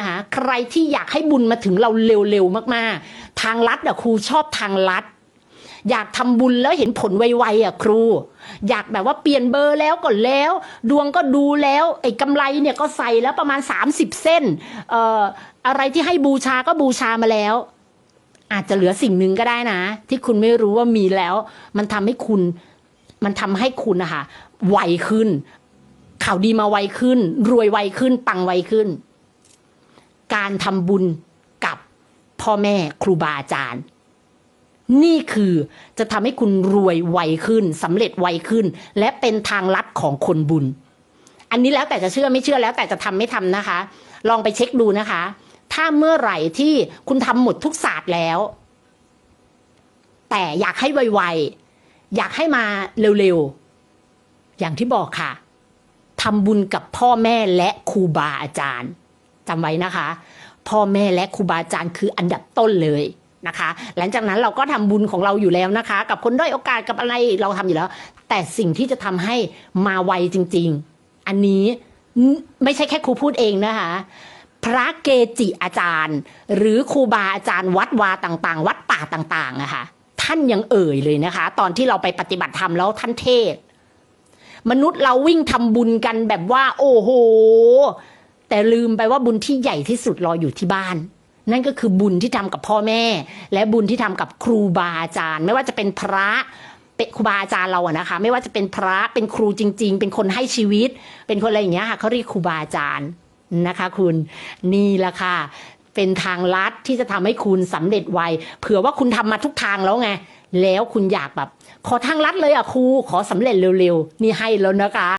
นะใครที่อยากให้บุญมาถึงเราเร็วๆมากๆ ทางลัดอะครูชอบทางลัดอยากทำบุญแล้วเห็นผลไวๆอะครู อยากแบบว่าเปลี่ยนเบอร์แล้วก็แล้ว ดวงก็ดูแล้วไอ้กำไรเนี่ยก็ใส่แล้วประมาณ 30 เส้นเอ่ออะไรที่ให้บูชาก็บูชามาแล้ว อาจจะเหลือสิ่งหนึ่งก็ได้นะ ที่คุณไม่รู้ว่ามีแล้ว มันทำให้คุณมันทำให้คุณนะคะไวขึ้น ข่าวดีมาไวขึ้น รวยไวขึ้นปังไวขึ้น การทำบุญกับพ่อแม่ครูบาอาจารย์ นี่คือจะทำให้คุณรวยไวขึ้นสำเร็จไวขึ้น และเป็นทางลัดของคนบุญ อันนี้แล้วแต่จะเชื่อไม่เชื่อแล้วแต่จะทำไม่ทำนะคะ ลองไปเช็คดูนะคะ ถ้าเมื่อไหร่ที่คุณทำหมดทุกศาสตร์แล้ว แต่อยากให้ไวๆอยากให้มาเร็วๆอย่างที่บอกค่ะทำบุญกับพ่อแม่และครูบาอาจารย์ จำไว้นะคะ พ่อแม่และครูบาอาจารย์คืออันดับต้นเลยนะคะ หลังจากนั้นเราก็ทำบุญของเราอยู่แล้วนะคะ กับคนด้อยโอกาสกับอะไรเราทำอยู่แล้ว แต่สิ่งที่จะทำให้มาไวจริง ๆ อันนี้ไม่ใช่แค่ครูพูดเองนะคะ พระเกจิอาจารย์ หรือครูบาอาจารย์วัดวาต่างๆ วัดป่าต่างๆอะค่ะท่านยังเอ่ยเลยนะคะ ตอนที่เราไปปฏิบัติธรรมแล้วท่านเทศ มนุษย์เราวิ่งทำบุญกันแบบว่า โอ้โห แต่ลืมไปว่าบุญที่ใหญ่ที่สุดรออยู่ที่บ้าน นั่นก็คือบุญที่ทำกับพ่อแม่ และบุญที่ทำกับครูบาอาจารย์ ไม่ว่าจะเป็นพระเป็นครูบาอาจารย์เราอะนะคะ ไม่ว่าจะเป็นพระเป็นครูจริง ๆ เป็นคนให้ชีวิต เป็นคนอะไรอย่างเงี้ยค่ะเขาเรียกครูบาอาจารย์นะคะ คุณนี่แหละค่ะเป็นทางลัดที่จะทำให้คุณสำเร็จไวเผื่อว่าคุณทำมาทุกทางแล้วไงแล้วคุณอยากแบบ ขอทางลัดเลยอะครูขอสำเร็จเร็วๆนี่ให้แล้วนะคะ